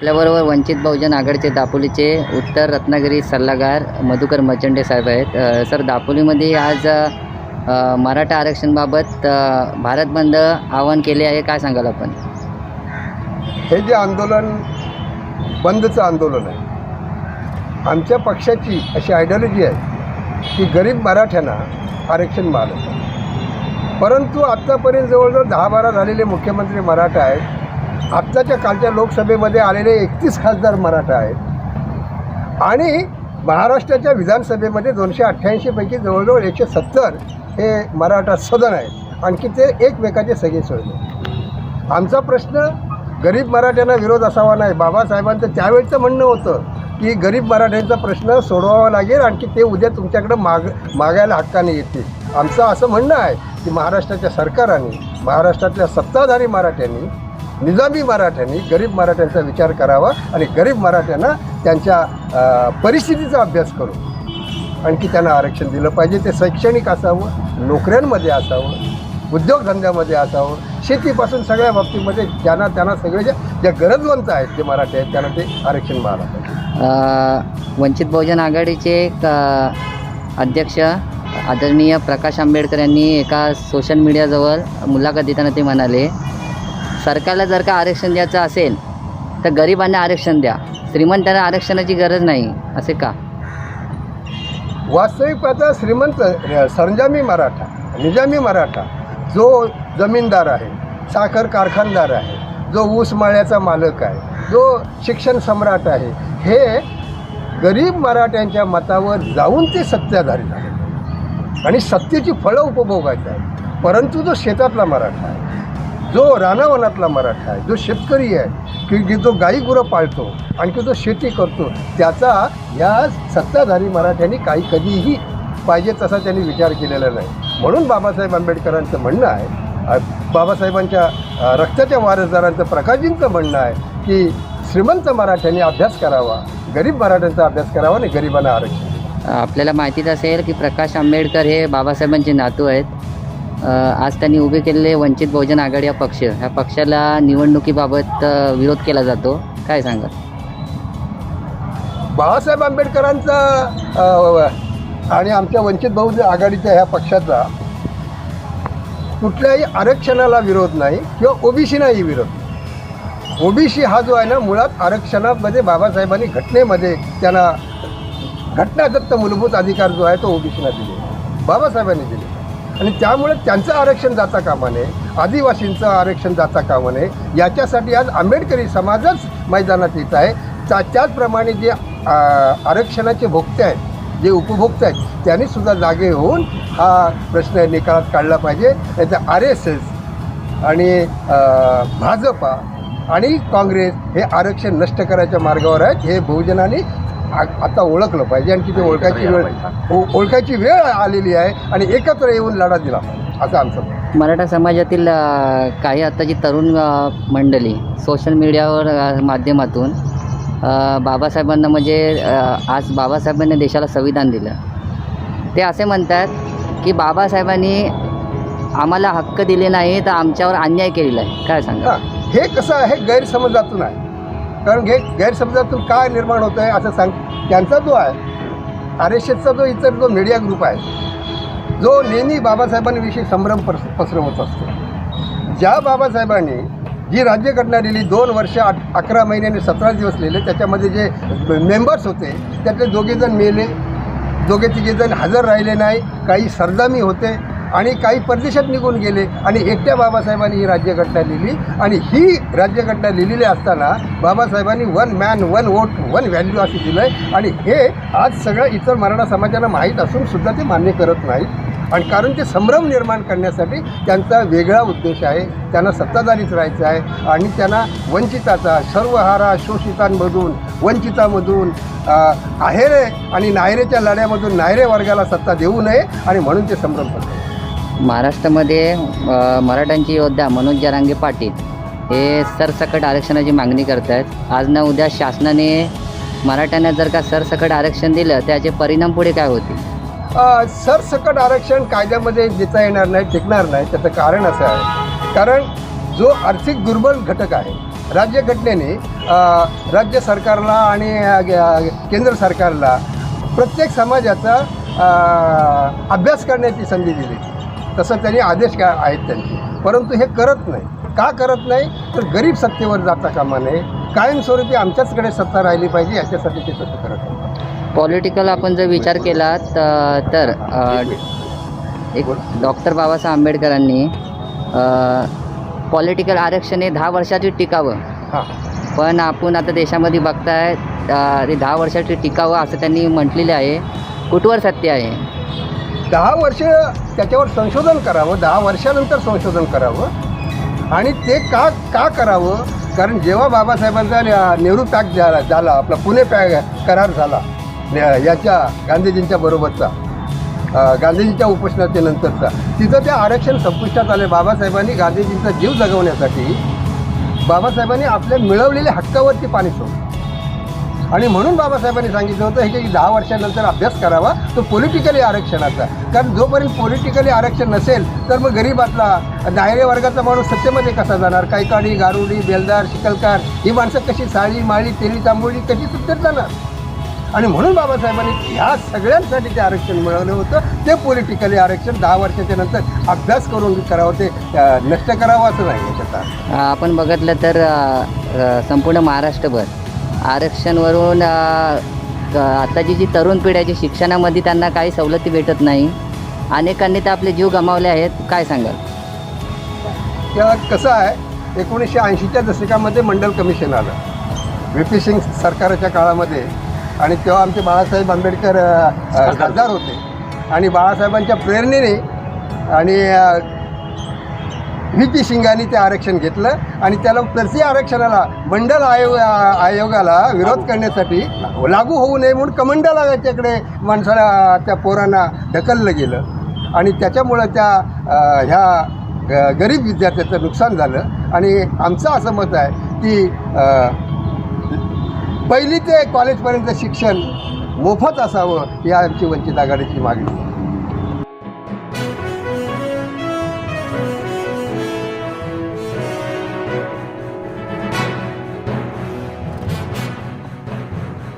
आपल्याबरोबर वंचित बहुजन आघाडीचे दापोलीचे उत्तर रत्नागिरी सल्लागार मधुकर मचंडे साहेब आहेत. सर दापोलीमध्ये आज मराठा आरक्षणबाबत भारत बंद आवाहन केले आहे. काय सांगाल आपण? हे जे आंदोलन बंदचं आंदोलन आहे आमच्या पक्षाची अशी आयडियॉलॉजी आहे की गरीब मराठ्यांना आरक्षण मिळालं. परंतु आत्तापर्यंत जवळजवळ दहा बारा झालेले मुख्यमंत्री मराठा आहेत. आत्ताच्या कालच्या लोकसभेमध्ये आलेले एकतीस खासदार मराठा आहेत. आणि महाराष्ट्राच्या विधानसभेमध्ये दोनशे अठ्ठ्याऐंशीपैकी जवळजवळ एकशे सत्तर हे मराठा सदन आहेत. आणखी ते एकमेकाचे सगळे सोडले. आमचा प्रश्न गरीब मराठ्यांना विरोध असावा नाही. बाबासाहेबांचं त्यावेळचं म्हणणं होतं की गरीब मराठ्यांचा प्रश्न सोडवावा लागेल आणखी ते उद्या तुमच्याकडं माग मागायला हक्काने येतील. आमचं असं म्हणणं आहे की महाराष्ट्राच्या सरकाराने महाराष्ट्रातल्या सत्ताधारी मराठ्यांनी निजामी मराठ्यांनी गरीब मराठ्यांचा विचार करावा आणि गरीब मराठ्यांना त्यांच्या परिस्थितीचा अभ्यास करून आणखी त्यांना आरक्षण दिलं पाहिजे ते शैक्षणिक असावं नोकऱ्यांमध्ये असावं उद्योगधंद्यामध्ये असावं शेतीपासून सगळ्या बाबतीमध्ये ज्यांना त्यांना सगळे ज्या ज्या गरजवंत आहेत जे मराठी आहेत त्यांना ते आरक्षण मिळालं पाहिजे. वंचित बहुजन आघाडीचे एक, अध्यक्ष आदरणीय प्रकाश आंबेडकर यांनी एका सोशल मीडियाजवळ मुलाखत देताना ते म्हणाले सरकारला जर का आरक्षण द्यायचं असेल तर गरिबांना आरक्षण द्या. श्रीमंतांना आरक्षणाची गरज नाही असे का? वास्तविक पाहता श्रीमंत सरंजामी मराठा निजामी मराठा जो जमीनदार आहे साखर कारखानदार आहे जो ऊस माळ्याचा मालक आहे जो शिक्षण सम्राट आहे हे गरीब मराठ्यांच्या मतावर जाऊन ते सत्ताधारी आहे आणि सत्तेची फळं उपभोगायचं आहे. परंतु जो शेतातला मराठा आहे जो रानावनातला मराठा आहे जो शेतकरी आहे की की जो गाई गुरं पाळतो आणखी जो शेती करतो त्याचा या सत्ताधारी मराठ्यांनी काही कधीही पाहिजे तसा त्यांनी विचार केलेला नाही. म्हणून बाबासाहेब आंबेडकरांचं म्हणणं आहे बाबासाहेबांच्या रक्ताच्या वारसदारांचं प्रकाशजींचं म्हणणं आहे की श्रीमंत मराठ्यांनी अभ्यास करावा गरीब मराठ्यांचा अभ्यास करावा आणि गरिबांना आरक्षण आपल्याला माहितीच असेल की प्रकाश आंबेडकर हे बाबासाहेबांचे नातू आहेत. आज त्यांनी उभे केलेले वंचित बहुजन आघाडी हा पक्ष ह्या पक्षाला निवडणुकीबाबत विरोध केला जातो. काय सांगा बाळासाहेब आंबेडकरांचा आणि आमच्या वंचित बहुजन आघाडीच्या ह्या पक्षाचा कुठल्याही आरक्षणाला विरोध नाही किंवा ओबीसीनाही विरोध ओबीसी हा जो आहे ना मुळात आरक्षणामध्ये बाबासाहेबांनी घटनेमध्ये त्यांना घटनादत्त मूलभूत अधिकार जो आहे तो ओबीसीना दिले बाबासाहेबांनी दिले आणि त्यामुळे त्यांचं आरक्षण जाता कामा नये आदिवासींचं आरक्षण जाता कामा नये. याच्यासाठी आज आंबेडकरी समाजच मैदानात येत आहे. त्या त्याचप्रमाणे जे आरक्षणाचे भोगते आहेत जे उपभोक्ते आहेत त्यांनी सुद्धा जागे होऊन हा प्रश्न निकालात काढला पाहिजे. नाही तर आर एस एस आणि भाजपा आणि काँग्रेस हे आरक्षण नष्ट करायच्या मार्गावर आहेत. हे बहुजनाने आता ओळखलं पाहिजे आणि तिथे ओळखायची वेळ ओळखायची वेळ आलेली आहे आणि एकत्र येऊन लढा दिला असं आमचं. मराठा समाजातील काही आत्ताची तरुण मंडळी सोशल मीडियावर माध्यमातून बाबासाहेबांना म्हणजे आज बाबासाहेबांनी देशाला संविधान दिलं. ते असे म्हणतात की बाबासाहेबांनी आम्हाला हक्क दिले नाही तर आमच्यावर अन्याय केलेला आहे. काय सांगा? हां हे कसं आहे? गैरसमजातून आहे. कारण घे गैरसमजातून काय निर्माण होतं आहे असं सांग. त्यांचा जो आहे आर एस एसचा जो इतर जो मीडिया ग्रुप आहे जो नेहमी बाबासाहेबांविषयी संभ्रम पस पसरवत असतो. ज्या बाबासाहेबांनी जी राज्यघटना दिली दोन वर्ष आठ अकरा महिने आणि सतरा दिवस लिहिले त्याच्यामध्ये जे मेंबर्स होते त्यातले दोघेजण मेले दोघे तिघेजण हजर राहिले नाही काही सरदामी होते आणि काही परदेशात निघून गेले आणि एकट्या बाबासाहेबांनी ही राज्यघटना लिहिली. आणि ही राज्यघटना लिहिलेली असताना बाबासाहेबांनी one man one vote one value असं दिलं आहे आणि हे आज सगळं इतर मराठा समाजाला माहीत असून सुद्धा ते मान्य करत नाहीत. आणि कारण ते संभ्रम निर्माण करण्यासाठी त्यांचा वेगळा उद्देश आहे. त्यांना सत्ताधारीच राहायचं आहे. आणि त्यांना वंचिताचा सर्वहारा शोषितांमधून वंचितामधून आहेरे आणि नायरेच्या लढ्यामधून नायरे वर्गाला सत्ता देऊ नये. आणि म्हणून ते संभ्रम करतात. महाराष्ट्रामध्ये मराठ्यांचे योद्धा मनोज जरांगे पाटील हे सरसकट आरक्षणाची मागणी करत आहेत आज ना उद्या शासनाने मराठ्यांना जर का सरसकट आरक्षण दिलं त्याचे परिणाम पुढे काय होतील? सरसकट आरक्षण कायद्यामध्ये देता येणार नाही टिकणार नाही त्याचं कारण असं आहे. कारण जो आर्थिक दुर्बल घटक आहे राज्यघटनेने राज्य सरकारला आणि केंद्र सरकारला प्रत्येक समाजाचा अभ्यास करण्याची संधी दिली. तसं त्यांनी आदेश का आहेत त्यांचे. परंतु हे करत नाही. का करत नाही? तर गरीब सत्तेवर जाता कामा नये. कायमस्वरूपी आमच्याचकडे सत्ता राहिली पाहिजे याच्यासाठी ते तसं करत नाही. पॉलिटिकल आपण जर विचार केला तर एक डॉक्टर बाबासाहेब आंबेडकरांनी पॉलिटिकल आरक्षण हे दहा वर्षाची टिकावं. हां. पण आपण आता देशामध्ये बघताय ते दहा वर्षाची टिकावं असं त्यांनी म्हटलेले आहे. कुठवर सत्य आहे? दहा वर्ष त्याच्यावर संशोधन करावं दहा वर्षानंतर संशोधन करावं. आणि ते का का करावं? कारण जेव्हा बाबासाहेबांचा नेहरू पॅक झाला झाला आपला पुणे पॅक करार झाला याच्या गांधीजींच्या बरोबरचा गांधीजींच्या उपोषणाच्यानंतरचा तिथं ते आरक्षण संपुष्टात आले. बाबासाहेबांनी गांधीजींचा जीव जगवण्यासाठी बाबासाहेबांनी आपल्या मिळवलेल्या हक्कावरती पाणी सोडलं. आणि म्हणून बाबासाहेबांनी सांगितलं होतं हे की दहा वर्षानंतर अभ्यास करावा तो पॉलिटिकली आरक्षणाचा. कारण जोपर्यंत पॉलिटिकली आरक्षण नसेल तर मग गरीबातला दायरे वर्गाचा माणूस सत्तेमध्ये कसा जाणार? कायकाडी गारुडी बेलदार शिकलकार ही माणसं कशी साळी माळी तेली तांबोळी कशी सत्तेत जाणार? आणि म्हणून बाबासाहेबांनी ह्या सगळ्यांसाठी ते आरक्षण मिळवलं होतं. ते पॉलिटिकली आरक्षण दहा वर्षाच्या नंतर अभ्यास करून करावं ते नष्ट करावं असं नाही याच्यात आपण बघितलं तर संपूर्ण महाराष्ट्रभर आरक्षणवरून आताची जी तरुण पिढी आहे जी शिक्षणामध्ये त्यांना काही सवलती भेटत नाही. अनेकांनी तर आपले जीव गमावले आहेत. काय सांगाल? त्या कसं आहे एकोणीसशे ऐंशीच्या दशकामध्ये मंडल कमिशन आलं. व्ही पी सिंग सरकारच्या काळामध्ये आणि तेव्हा आमचे बाळासाहेब आंबेडकर खासदार होते. आणि बाळासाहेबांच्या प्रेरणेने आणि व्ही पी सिंगांनी ते आरक्षण घेतलं आणि त्याला प्रति आरक्षणाला मंडल आयोग आयोगाला विरोध करण्यासाठी लागू होऊ नये म्हणून कमंडला त्याकडे माणसाला त्या पोरांना ढकललं गेलं. आणि त्याच्यामुळं त्या ह्या ग- गरीब विद्यार्थ्याचं नुकसान झालं. आणि आमचं असं मत आहे की पहिली ते कॉलेजपर्यंत शिक्षण मोफत असावं ही आमची वंचित आघाडीची मागणी आहे.